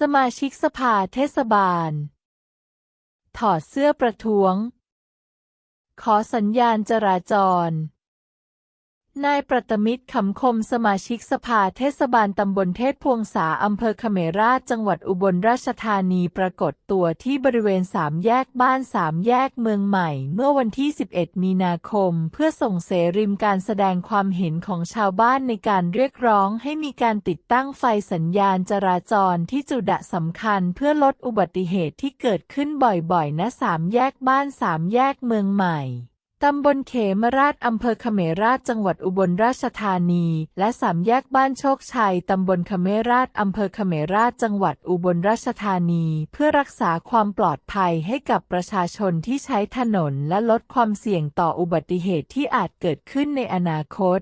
สมาชิกสภาเทศบาล ถอดเสื้อประท้วง ขอสัญญาณจราจร นายประตมิตรขำคมสมาชิกสภาเทศบาลตำบลเทศพวงษาอำเภอเขมราชจังหวัดอุบลราชธานีปรากฏตัวที่บริเวณสามแยกบ้านสามแยกเมืองใหม่ เมื่อวันที่ 11 มีนาคม เพื่อส่งเสริมการแสดงความเห็นของชาวบ้านในการเรียกร้องให้มีการติดตั้งไฟสัญญาณจราจรที่จุดะสำคัญเพื่อลดอุบัติเหตุที่เกิดขึ้นบ่อยๆณสามแยกบ้านสามแยกเมืองใหม่ ตำบลเขมราชอำเภอเขมราชจังหวัดอุบลราชธานี และสามแยกบ้านโชคชัยตำบลเขมราชอำเภอเขมราชจังหวัดอุบลราชธานี เพื่อรักษาความปลอดภัยให้กับประชาชนที่ใช้ถนนและลดความเสี่ยงต่ออุบัติเหตุที่อาจเกิดขึ้นในอนาคต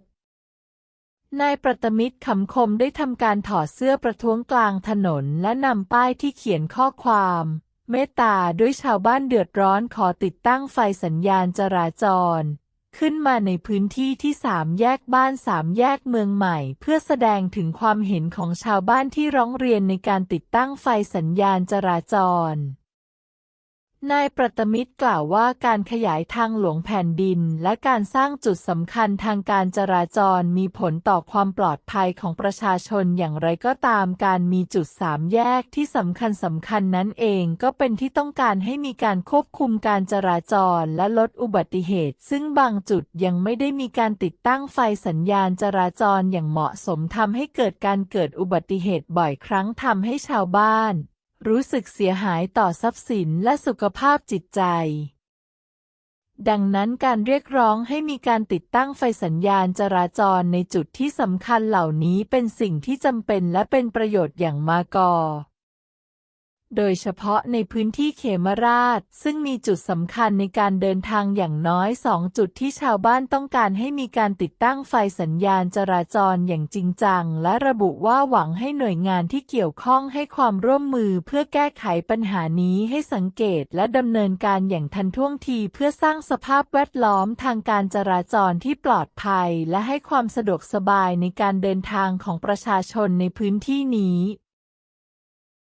นายประตมิตรขำคมได้ทำการถอดเสื้อประท้วงกลางถนนและนำป้ายที่เขียนข้อความ เมตตาด้วยชาวบ้านเดือดร้อนขอติดตั้งไฟสัญญาณจราจร ขึ้นมาในพื้นที่ที่สามแยกบ้านสามแยกเมืองใหม่ เพื่อแสดงถึงความเห็นของชาวบ้านที่ร้องเรียนในการติดตั้งไฟสัญญาณจราจร นายประตมิตรกล่าวว่าการขยายทางหลวงแผ่นดิน และการสร้างจุดสำคัญทางการจราจรมีผลต่อความปลอดภัยของประชาชนอย่างไรก็ตามการมีจุดสามแยกที่สำคัญสำคัญนั้นเองก็เป็นที่ต้องการให้มีการควบคุมการจราจรและลดอุบัติเหตุ ซึ่งบางจุดยังไม่ได้มีการติดตั้งไฟสัญญาณจราจรอย่างเหมาะสมทำให้เกิดการเกิดอุบัติเหตุบ่อยครั้งทำให้ชาวบ้าน รู้สึกเสียหายต่อทรัพย์สินและสุขภาพจิตใจ ดังนั้นการเรียกร้องให้มีการติดตั้งไฟสัญญาณจราจรในจุดที่สำคัญเหล่านี้เป็นสิ่งที่จำเป็นและเป็นประโยชน์อย่างมากอ โดยเฉพาะในพื้นที่เขมราช ซึ่งมีจุดสำคัญในการเดินทางอย่างน้อยสองจุดที่ชาวบ้านต้องการให้มีการติดตั้งไฟสัญญาณจราจรอย่างจริงจัง และระบุว่าหวังให้หน่วยงานที่เกี่ยวข้องให้ความร่วมมือเพื่อแก้ไขปัญหานี้ให้สังเกตและดำเนินการอย่างทันท่วงทีเพื่อสร้างสภาพแวดล้อมทางการจราจรที่ปลอดภัย และให้ความสะดวกสบายในการเดินทางของประชาชนในพื้นที่นี้